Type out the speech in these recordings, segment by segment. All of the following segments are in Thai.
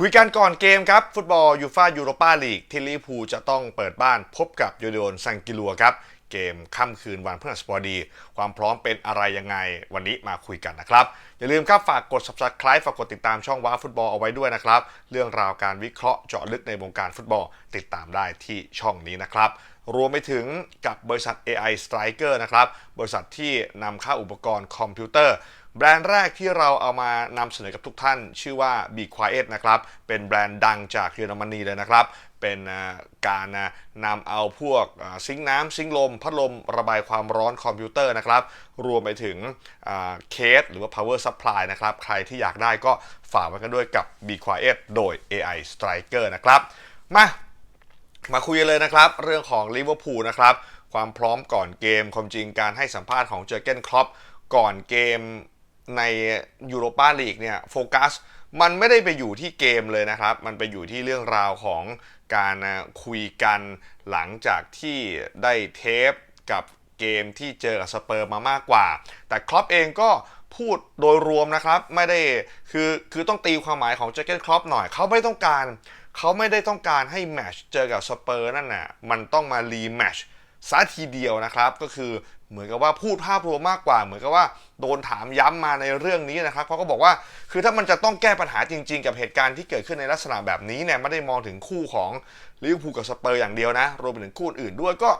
คุยกันก่อนเกมครับ ฟุตบอลยูฟ่ายูโรปาลีกที่ลิเวอร์พูลจะต้องเปิดบ้านพบกับยูโดนซังกิลัวครับ เกมค่ำคืนวันพฤหัสบดี ความพร้อมเป็นอะไรยังไงวันนี้มาคุยกันนะครับ อย่าลืมครับฝากกด subscribe ฝากกดติดตามช่องว้าฟุตบอลเอาไว้ด้วยนะครับ เรื่องราวการวิเคราะห์เจาะลึกในวงการฟุตบอลติดตามได้ที่ช่องนี้นะครับรวมไปถึงกับบริษัท AI Striker นะครับ บริษัทที่นำเข้าอุปกรณ์คอมพิวเตอร์ แบรนด์แรกที่เราเอามานำเสนอกับทุกท่าน ชื่อว่า Be Quiet นะครับ เป็นแบรนด์ดังจากเยอรมนีเลยนะครับ เป็นการนำเอาพวกอ่าซิงน้ำซิงลม พัดลมระบายความร้อนคอมพิวเตอร์นะครับ รวมไปถึงเคสหรือว่า power supply นะครับ ใครที่อยากได้ก็ฝากไว้กันด้วยกับ Be Quiet โดย AI Striker นะครับ มา มาคุยเลยนะครับ เรื่องของลิเวอร์พูลนะครับ ความพร้อมก่อนเกมความจริงการให้สัมภาษณ์ของเจอเกนครอปก่อนเกมในยูโรปาลีกเนี่ยโฟกัสมันไม่ได้ไปอยู่ที่เกมเลยนะครับ มันไปอยู่ที่เรื่องราวของ การคุยกันหลังจากที่ได้เทปกับเกมที่เจอกับสเปอร์มามากกว่า แต่ครอปเองก็พูดโดยรวมนะครับ ไม่ได้คือคือต้องตีความหมายของเจอร์เกนครอปหน่อยเขาไม่ต้องการเขาไม่ได้ต้องการให้แมชเจอกับสเปอร์นั่นน่ะมันต้องมารีแมชซะทีเดียวนะครับ ก็คือ เหมือนกับว่าพูดภาพรวมมากกว่า เหมือนกับว่าโดนถามย้ำมาในเรื่องนี้นะครับเขาก็บอกว่าคือถ้ามันจะต้องแก้ปัญหาจริง ๆ กับเหตุการณ์ที่เกิดขึ้นในลักษณะแบบนี้เนี่ยไม่ได้มองถึงคู่ของลิเวอร์พูลกับสเปอร์อย่างเดียวนะรวมไปถึงคู่อื่นด้วยก็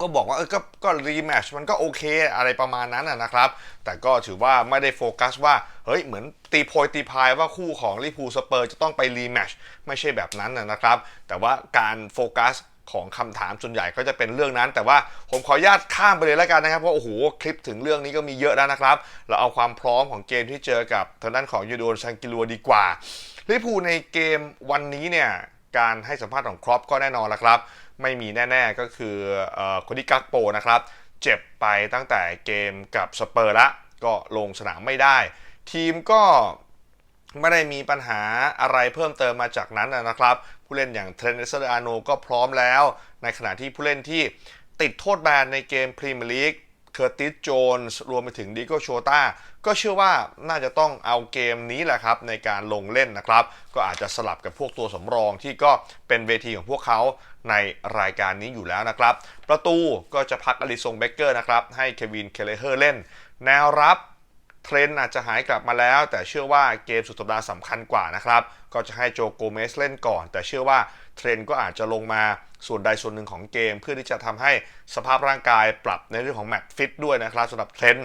ก็บอกว่าเออก็ก็รีแมชมันก็โอเคอะไรประมาณนั้นนะครับ แต่ก็ถือว่าไม่ได้โฟกัสว่าเฮ้ยเหมือนตีโพยตีพายว่าคู่ของลิเวอร์พูลสเปอร์จะต้องไปรีแมชไม่ใช่แบบนั้นนะครับ แต่ว่าการโฟกัส ของคำถามส่วนใหญ่ก็จะเป็นเรื่องนั้น แต่ว่าผมขออนุญาตข้ามไปเลยแล้วกันนะครับเพราะโอ้โหคลิปถึงเรื่องนี้ก็มีเยอะแล้วนะครับ เราเอาความพร้อมของเกมที่เจอกับทางด้านของยูโดนชังกิลัวดีกว่าลิพูในเกมวันนี้เนี่ยการให้สัมภาษณ์ของครอปก็แน่นอนแล้วครับ ไม่มีแน่ ๆก็คือเอ่อคนที่กักโปนะครับ เจ็บไปตั้งแต่เกมกับสเปอร์ละก็ลงสนามไม่ได้ ทีมก็ ไม่ได้มีปัญหาอะไรเพิ่มเติมมาจากนั้นนะครับ ผู้เล่นอย่างเทรนเซอร์อาโนก็พร้อมแล้ว ในขณะที่ผู้เล่นที่ติดโทษแบนในเกมพรีเมียร์ลีกเคอร์ติสโจนส์รวมไปถึงดิโกโชตาก็เชื่อว่าน่าจะต้องเอาเกมนี้แหละครับ ในการลงเล่นนะครับ ก็อาจจะสลับกับพวกตัวสำรองที่ก็เป็นเวทีของพวกเขาในรายการนี้อยู่แล้วนะครับ ประตูก็จะพักอลิซงเบเกอร์นะครับ ให้เควินเคเลเฮอร์เล่น แนวรับ เทรนอาจจะหายกลับมาแล้ว แต่เชื่อว่าเกมสุดสัปดาห์สำคัญกว่านะครับ ก็จะให้โจโกเมสเล่นก่อน แต่เชื่อว่าเทรนก็อาจจะลงมาส่วนใดส่วนหนึ่งของเกม เพื่อที่จะทำให้สภาพร่างกายปรับในเรื่องของแมตช์ฟิตด้วยนะครับสำหรับเทรน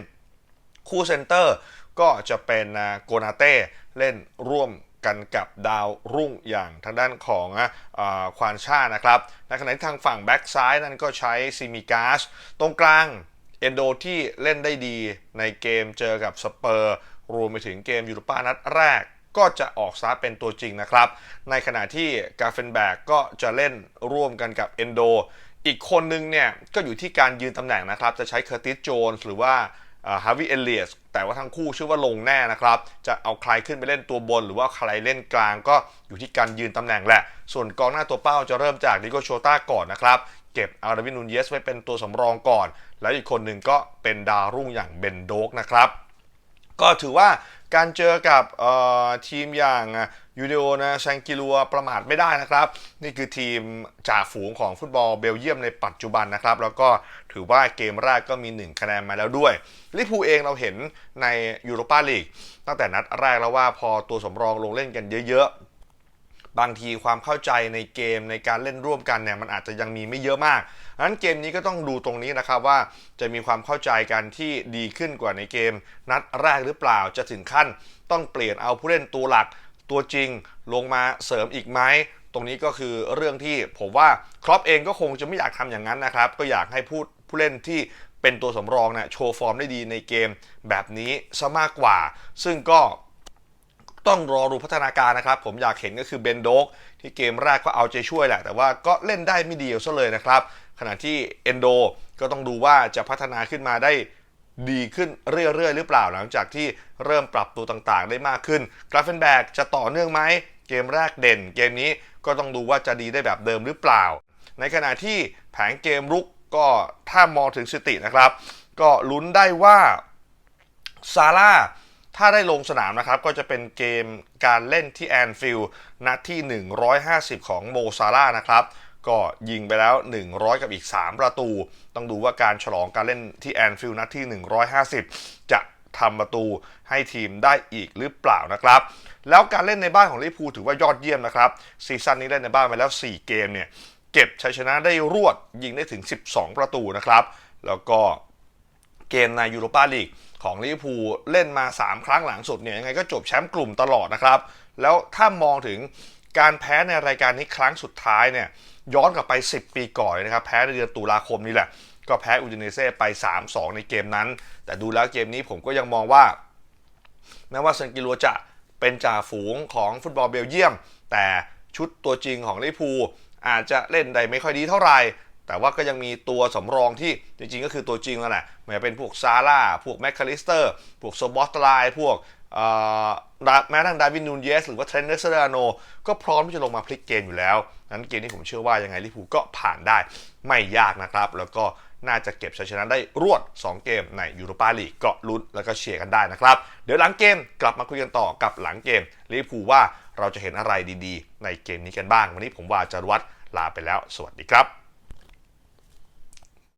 คู่เซนเตอร์ก็จะเป็นโกนาเต้เล่นร่วมกันกับดาวรุ่งอย่างทางด้านของอควานชานะครับในขณะที่ทางฝั่งแบ็กซ้ายนั้นก็ใช้ซิมิกาสตรงกลาง เอนโดที่เล่นได้ดีในเกมเจอกับสเปอร์รวมไปถึงเกมยูโรป้านัดแรก ก็จะออกซาเป็นตัวจริงนะครับ ในขณะที่กาเฟนแบกก็จะเล่นร่วมกันกับเอนโดอีกคนนึงเนี่ยก็อยู่ที่การยืนตำแหน่งนะครับ จะใช้เคอร์ติสโจนหรือว่า ฮาวิเอเลียสแต่ว่าทั้งคู่เชื่อว่าลงแน่นะครับ จะเอาใครขึ้นไปเล่นตัวบน หรือว่าใครเล่นกลางก็อยู่ที่การยืนตำแหน่งแหละ ส่วนกองหน้าตัวเป้าจะเริ่มจากดิโกโชต้าก่อนนะครับ เก็บอาราวินนูนเยสไว้เป็นตัวสำรองก่อน แล้วอีกคนหนึ่งก็เป็นดาวรุ่งอย่างเบนโดกนะครับ ก็ถือว่าการเจอกับทีมอย่างยูเดโอนะแซงกิลัวประมาทไม่ได้นะครับ นี่คือทีมจ่าฝูงของฟุตบอลเบลเยียมในปัจจุบันนะครับ แล้วก็ถือว่าเกมแรกก็มี 1 คะแนนมาแล้วด้วยลิพูเองเราเห็นในยูโรปาลีกตั้งแต่นัดแรกแล้วว่าพอตัวสำรองลงเล่นกันเยอะๆ บางทีความเข้าใจในเกมในการเล่นร่วมกันเนี่ยมันอาจจะยังมีไม่เยอะมากดังนั้นเกมนี้ก็ต้องดูตรงนี้นะครับว่าจะมีความเข้าใจกันที่ดีขึ้นกว่าในเกม นัดแรกหรือเปล่าจะถึงขั้น ต้องเปลี่ยนเอาผู้เล่นตัวหลักตัวจริงลงมาเสริมอีกไหมตรงนี้ก็คือเรื่องที่ผมว่าครอปเองก็คงจะไม่อยากทำอย่างนั้นนะครับ ก็อยากให้ผู้ผู้เล่นที่เป็นตัวสำรองเนี่ยโชว์ฟอร์มได้ดีในเกมแบบนี้ซะมากกว่า ซึ่งก็ ต้องรอดูพัฒนาการนะครับ ผมอยากเห็นก็คือเบนโดกที่เกมแรกก็เอาใจช่วยแหละ แต่ว่าก็เล่นได้ไม่ดีซะเลยนะครับ ขณะที่เอนโดก็ต้องดูว่าจะพัฒนาขึ้นมาได้ดีขึ้นเรื่อยๆ หรือเปล่าหลังจากที่เริ่มปรับตัวต่างๆ ได้มากขึ้นกราฟเฟนแบกจะต่อเนื่องไหมเกมแรกเด่น เกมนี้ก็ต้องดูว่าจะดีได้แบบเดิมหรือเปล่า ในขณะที่แผงเกมรุกก็ถ้ามองถึงสตินะครับ ก็ลุ้นได้ว่าซาร่า ถ้าได้ลงสนามนะครับก็จะเป็นเกมการเล่นที่แอนฟิลด์นัดที่ 150 ของโมซาร่านะครับก็ยิงไปแล้ว 100 กับอีก 3 ประตู ต้องดูว่าการฉลองการเล่นที่แอนฟิลด์นัดที่ 150 จะทำประตูให้ทีมได้อีกหรือเปล่านะครับ แล้วการเล่นในบ้านของลิเวอร์พูลถือว่ายอดเยี่ยมนะครับซีซั่นนี้เล่นในบ้านไปแล้ว 4 เกมเนี่ยเก็บชัยชนะได้รวดยิงได้ถึง 12 ประตูนะครับ แล้วก็ เกมในยูโรปาลีกของลิเวอร์พูลเล่นมา 3 ครั้งหลังสุดเนี่ยยังไงก็จบแชมป์กลุ่มตลอดนะครับ แล้วถ้ามองถึงการแพ้ในรายการนี้ครั้งสุดท้ายเนี่ยย้อนกลับไป 10 ปีก่อนนะครับ แพ้ในเดือนตุลาคมนี่แหละ ก็แพ้อูดินเซ่ไป 3-2 ในเกมนั้น แต่ดูแล้วเกมนี้ผมก็ยังมองว่า แม้ว่าเซนกิลัวจะเป็นจ่าฝูงของฟุตบอลเบลเยียม แต่ชุดตัวจริงของลิเวอร์พูลอาจจะเล่นได้ไม่ค่อยดีเท่าไหร่ แต่ว่าก็ยังมีตัวสำรองที่จริงๆ ก็คือตัวจริงแล้วแหละไม่ว่าเป็นพวกซาร่าพวกแมคคาลิสเตอร์พวกโซบอสไลพวกแม้ทั่งดาวินนูนเยสหรือว่าเทรนเนอร์เซราโนก็พร้อมที่จะลงมาพลิกเกมอยู่แล้ว นั้นเกมนี้ผมเชื่อว่ายังไงลิเวอร์พูก็ผ่านได้ไม่ยากนะครับ แล้วก็น่าจะเก็บชัยชนะได้รวด 2 เกมในยูโรปาลีกก็ลุ้นแล้วก็เชียร์กันได้นะครับ เดี๋ยวหลังเกมกลับมาคุยกันต่อกับหลังเกมลิเวอร์พูว่าเราจะเห็นอะไรดีๆ ในเกมนี้กันบ้าง วันนี้ผมว่าจารวัตรลาไปแล้ว สวัสดีครับ